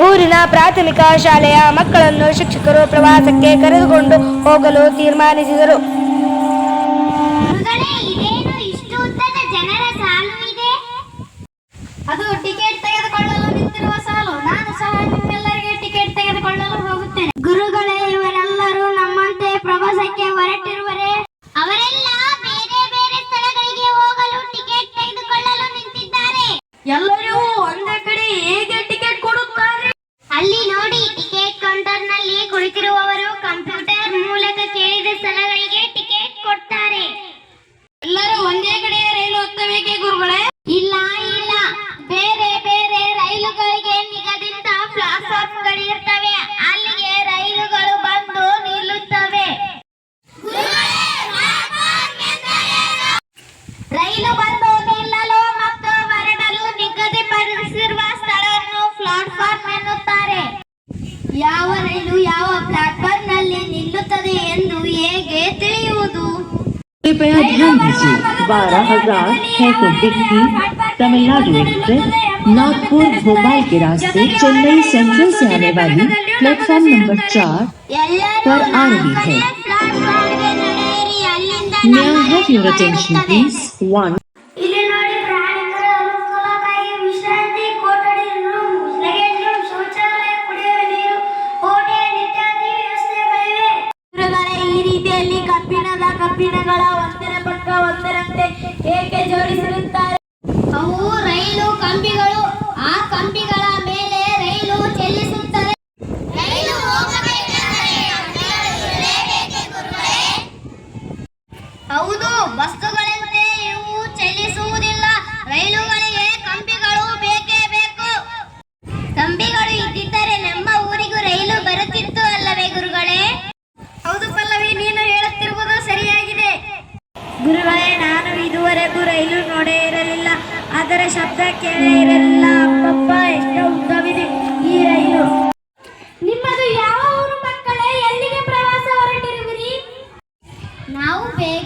ಪ್ರಾಥಮಿಕ ಶಾಲೆಯ ಮಕ್ಕಳನ್ನು ಶಿಕ್ಷಕರು ಪ್ರವಾಸಕ್ಕೆ ಕರೆದುಕೊಂಡು ಹೋಗಲು ತೀರ್ಮಾನಿಸಿದರು. ಅದು ಟಿಕೆಟ್ ರೈಲು ಬಂದು ನಿಲ್ಲಲು ಮತ್ತು ಹೊರಡಲು ನಿಗದಿಪಡಿಸಿರುವ ಸ್ಥಳವನ್ನು ಪ್ಲಾಟ್ಫಾರ್ಮ್ ಎನ್ನುತ್ತಾರೆ ಯಾವ ರೈಲು ಯಾವ ಪ್ಲಾಟ್ಫಾರ್ಮ್ನಲ್ಲಿ ನಿಲ್ಲುತ್ತದೆ ಎಂದು ಹೇಗೆ ತಿಳಿಯುವುದು कृपया ध्यान दीजिए बारह हजार छह सौ इक्कीस तमिलनाडु एक्सप्रेस नागपुर भोपाल के रास्ते चेन्नई सेंट्रल से आने वाली प्लेटफॉर्म नंबर चार ಎಲ್ಲರೂ पर आ रही है ಪ್ಲಾಟ್ಫಾರ್ಮ್ಗೆ ನಡೆಯಿರಿ ಅಲ್ಲಿಂದ May I have your attention please? One. ಇಲ್ಲಿ ನೋಡಿ ಪ್ರಾಣಿಗಳ ಅನುಕೂಲಕ್ಕಾಗಿ ವಿಶ್ರಾಂತಿ ಕೊಠಡಿ ರೂಮ್ ಲಗೇಜ್ ರೂಮ್ ಶೌಚಾಲಯ ಕುಡಿಯುವ ನೀರು ಹೋಟೆಲ್ ಇತ್ಯಾದಿ ವ್ಯವಸ್ಥೆಗಳಿವೆ ಗುರುಗಳೇ ಈ ರೀತಿಯಲ್ಲಿ ಕಬ್ಬಿಣದ ಕಬ್ಬಿಣಗಳ ಒಂದರ ಪಕ್ಕ ಒಂದರಂತೆ ಏಕೆ ಜೋಡಿಸಿರುತ್ತಾರೆ ಗುರುವೇ ನಾನು ಇದುವರೆಗೂ ರೈಲು ನೋಡೇ ಇರಲಿಲ್ಲ. ಅದರ ಶಬ್ದ ಕೇಳೇ ಇರಲಿಲ್ಲ. ಅಪ್ಪಪ್ಪ ಎಷ್ಟು ಉದ್ದವಿದೆ ಈ ರೈಲು. ನಿಮ್ಮದು ಯಾವ ಊರು ಮಕ್ಕಳೇ? ಎಲ್ಲಿಗೆ ಪ್ರವಾಸ ಹೊರಟಿರುವಿರಿ? ನಾವು ಬೇಗ